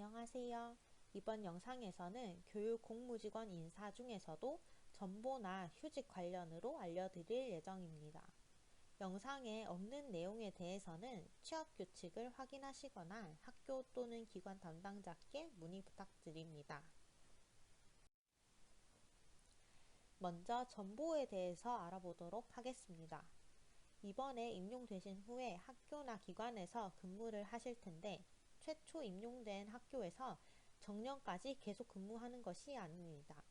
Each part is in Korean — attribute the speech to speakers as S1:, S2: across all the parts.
S1: 안녕하세요. 이번 영상에서는 교육 공무직원 인사 중에서도 전보나 휴직 관련으로 알려드릴 예정입니다. 영상에 없는 내용에 대해서는 취업 규칙을 확인하시거나 학교 또는 기관 담당자께 문의 부탁드립니다. 먼저 전보에 대해서 알아보도록 하겠습니다. 이번에 임용되신 후에 학교나 기관에서 근무를 하실 텐데 최초 임용된 학교에서 정년까지 계속 근무하는 것이 아닙니다.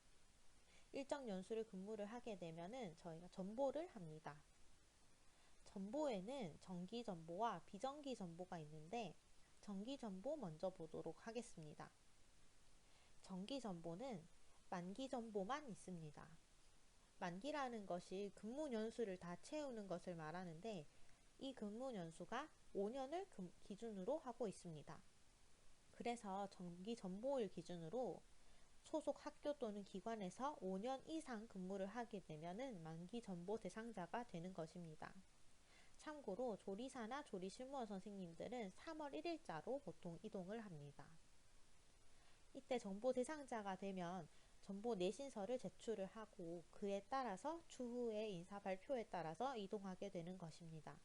S1: 일정 연수를 근무를 하게 되면은 저희가 전보를 합니다. 전보에는 정기 전보와 비정기 전보가 있는데 정기 전보 먼저 보도록 하겠습니다. 정기 전보는 만기 전보만 있습니다. 만기라는 것이 근무 연수를 다 채우는 것을 말하는데 이 근무 연수가 5년을 기준으로 하고 있습니다. 그래서 정기 전보일 기준으로 소속 학교 또는 기관에서 5년 이상 근무를 하게 되면 만기 전보 대상자가 되는 것입니다. 참고로 조리사나 조리실무원 선생님들은 3월 1일자로 보통 이동을 합니다. 이때 정보 대상자가 되면 정보 내신서를 제출을 하고 그에 따라서 추후의 인사 발표에 따라서 이동하게 되는 것입니다.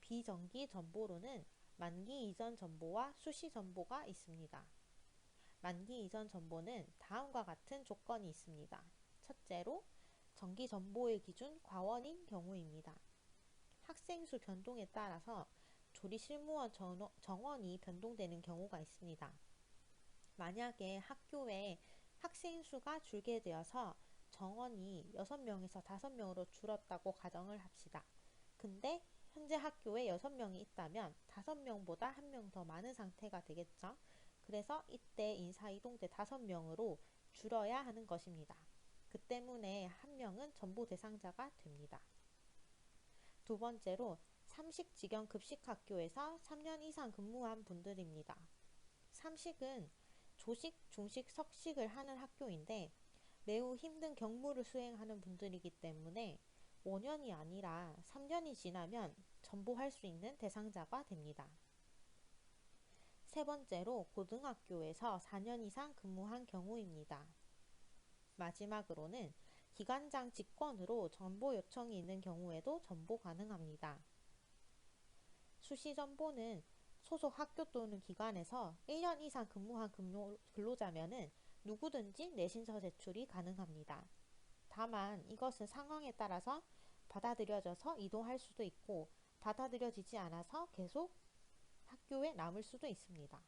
S1: 비정기 정보로는 만기 이전 정보와 수시 정보가 있습니다. 만기 이전 정보는 다음과 같은 조건이 있습니다. 첫째로 정기 정보의 기준 과원인 경우입니다. 학생 수 변동에 따라서 조리 실무원 정원이 변동되는 경우가 있습니다. 만약에 학교에 학생 수가 줄게 되어서 정원이 6명에서 5명으로 줄었다고 가정을 합시다. 근데 현재 학교에 6명이 있다면 5명보다 1명 더 많은 상태가 되겠죠. 그래서 이때 인사 이동 때 5명으로 줄어야 하는 것입니다. 그 때문에 한 명은 전보 대상자가 됩니다. 두 번째로 삼식직영 급식학교에서 3년 이상 근무한 분들입니다. 삼식은 조식, 중식, 석식을 하는 학교인데 매우 힘든 경무를 수행하는 분들이기 때문에 5년이 아니라 3년이 지나면 전보할 수 있는 대상자가 됩니다. 세 번째로 고등학교에서 4년 이상 근무한 경우입니다. 마지막으로는 기관장 직권으로 전보 요청이 있는 경우에도 전보 가능합니다. 수시 전보는 소속 학교 또는 기관에서 1년 이상 근무한 근로자면은 누구든지 내신서 제출이 가능합니다. 다만 이것은 상황에 따라서 받아들여져서 이동할 수도 있고 받아들여지지 않아서 계속 학교에 남을 수도 있습니다.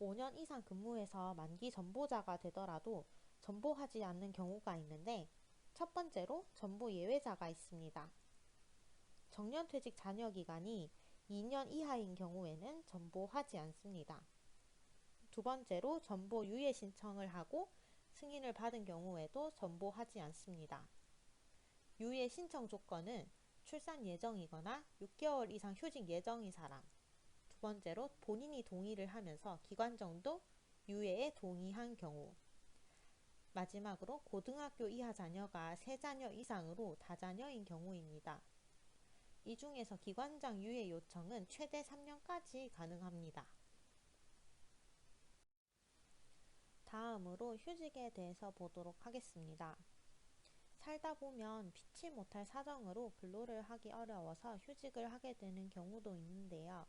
S1: 5년 이상 근무해서 만기 전보자가 되더라도 전보하지 않는 경우가 있는데 첫 번째로 전보 예외자가 있습니다. 정년퇴직 잔여 기간이 2년 이하인 경우에는 전보하지 않습니다. 두 번째로 전보 유예 신청을 하고 승인을 받은 경우에도 전보하지 않습니다. 유예 신청 조건은 출산 예정이거나 6개월 이상 휴직 예정인 사람 두 번째로 본인이 동의를 하면서 기관정도 유예에 동의한 경우 마지막으로 고등학교 이하 자녀가 세자녀 이상으로 다자녀인 경우입니다. 이 중에서 기관장 유예 요청은 최대 3년까지 가능합니다. 다음으로 휴직에 대해서 보도록 하겠습니다. 살다 보면 피치 못할 사정으로 근로를 하기 어려워서 휴직을 하게 되는 경우도 있는데요.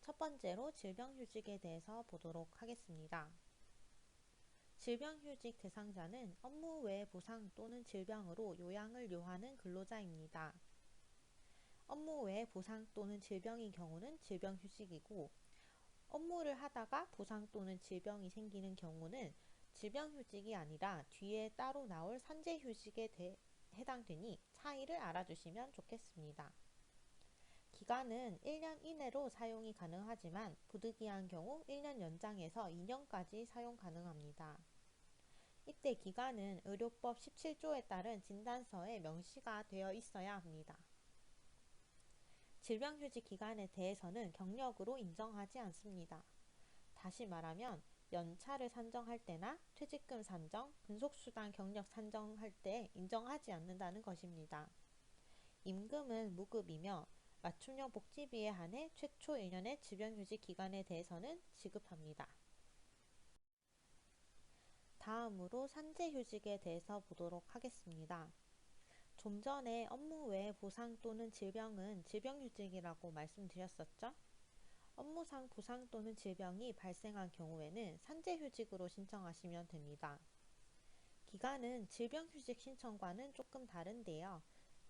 S1: 첫 번째로 질병휴직에 대해서 보도록 하겠습니다. 질병휴직 대상자는 업무 외 부상 또는 질병으로 요양을 요하는 근로자입니다. 업무 외 부상 또는 질병인 경우는 질병휴직이고 업무를 하다가 부상 또는 질병이 생기는 경우는 질병휴직이 아니라 뒤에 따로 나올 산재휴직에 대, 해당되니 차이를 알아주시면 좋겠습니다. 기간은 1년 이내로 사용이 가능하지만 부득이한 경우 1년 연장해서 2년까지 사용 가능합니다. 이때 기간은 의료법 17조에 따른 진단서에 명시가 되어 있어야 합니다. 질병휴직 기간에 대해서는 경력으로 인정하지 않습니다. 다시 말하면 연차를 산정할 때나 퇴직금 산정, 근속수당 경력 산정할 때 인정하지 않는다는 것입니다. 임금은 무급이며 맞춤형 복지비에 한해 최초 1년의 질병휴직 기간에 대해서는 지급합니다. 다음으로 산재휴직에 대해서 보도록 하겠습니다. 좀 전에 업무 외 부상 또는 질병은 질병휴직이라고 말씀드렸었죠? 업무상 부상 또는 질병이 발생한 경우에는 산재휴직으로 신청하시면 됩니다. 기간은 질병휴직 신청과는 조금 다른데요.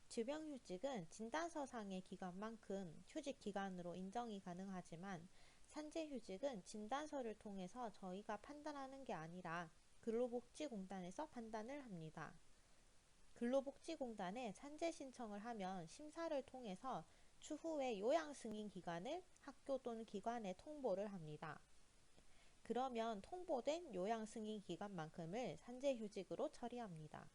S1: 질병휴직은 진단서상의 기간만큼 휴직 기간으로 인정이 가능하지만 산재휴직은 진단서를 통해서 저희가 판단하는 게 아니라 근로복지공단에서 판단을 합니다. 근로복지공단에 산재 신청을 하면 심사를 통해서 추후에 요양 승인 기간을 학교 또는 기관에 통보를 합니다. 그러면 통보된 요양 승인 기간만큼을 산재 휴직으로 처리합니다.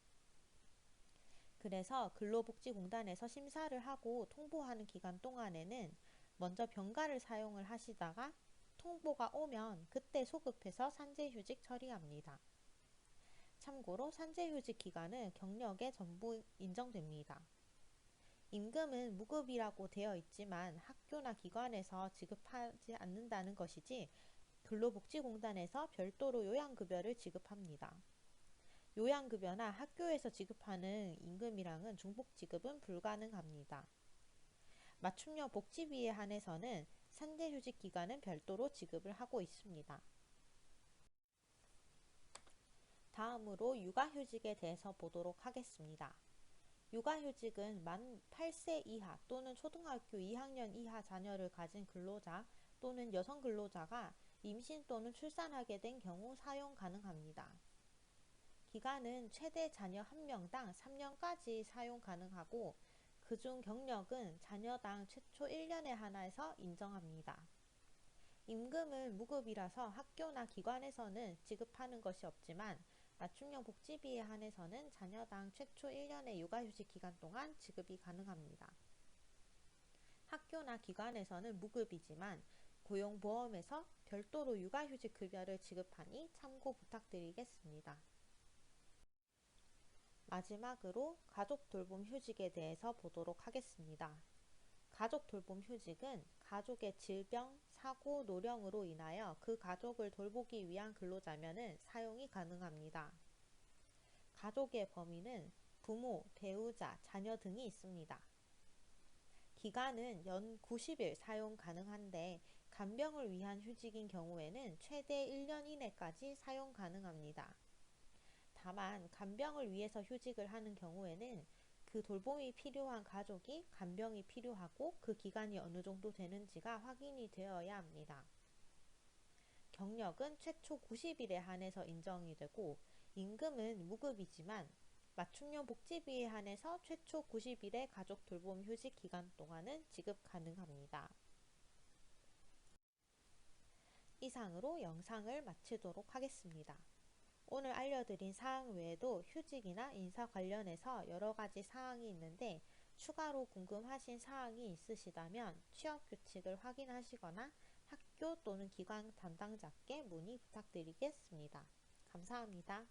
S1: 그래서 근로복지공단에서 심사를 하고 통보하는 기간 동안에는 먼저 병가를 사용을 하시다가 통보가 오면 그때 소급해서 산재휴직 처리합니다. 참고로 산재휴직 기간은 경력에 전부 인정됩니다. 임금은 무급이라고 되어 있지만 학교나 기관에서 지급하지 않는다는 것이지 근로복지공단에서 별도로 요양급여를 지급합니다. 요양급여나 학교에서 지급하는 임금이랑은 중복지급은 불가능합니다. 맞춤형 복지비에 한해서는 산재휴직 기간은 별도로 지급을 하고 있습니다. 다음으로 육아휴직에 대해서 보도록 하겠습니다. 육아휴직은 만 8세 이하 또는 초등학교 2학년 이하 자녀를 가진 근로자 또는 여성 근로자가 임신 또는 출산하게 된 경우 사용 가능합니다. 기간은 최대 자녀 1명당 3년까지 사용 가능하고 그중 경력은 자녀당 최초 1년에 한해서 인정합니다. 임금은 무급이라서 학교나 기관에서는 지급하는 것이 없지만 맞춤형 복지비에 한해서는 자녀당 최초 1년의 육아휴직 기간 동안 지급이 가능합니다. 학교나 기관에서는 무급이지만 고용보험에서 별도로 육아휴직 급여를 지급하니 참고 부탁드리겠습니다. 마지막으로 가족 돌봄 휴직에 대해서 보도록 하겠습니다. 가족 돌봄 휴직은 가족의 질병, 사고, 노령으로 인하여 그 가족을 돌보기 위한 근로자면은 사용이 가능합니다. 가족의 범위는 부모, 배우자, 자녀 등이 있습니다. 기간은 연 90일 사용 가능한데 간병을 위한 휴직인 경우에는 최대 1년 이내까지 사용 가능합니다. 다만 간병을 위해서 휴직을 하는 경우에는 그 돌봄이 필요한 가족이 간병이 필요하고 그 기간이 어느 정도 되는지가 확인이 되어야 합니다. 경력은 최초 90일에 한해서 인정이 되고 임금은 무급이지만 맞춤형 복지비에 한해서 최초 90일의 가족 돌봄 휴직 기간 동안은 지급 가능합니다. 이상으로 영상을 마치도록 하겠습니다. 오늘 알려드린 사항 외에도 휴직이나 인사 관련해서 여러가지 사항이 있는데 추가로 궁금하신 사항이 있으시다면 취업규칙을 확인하시거나 학교 또는 기관 담당자께 문의 부탁드리겠습니다. 감사합니다.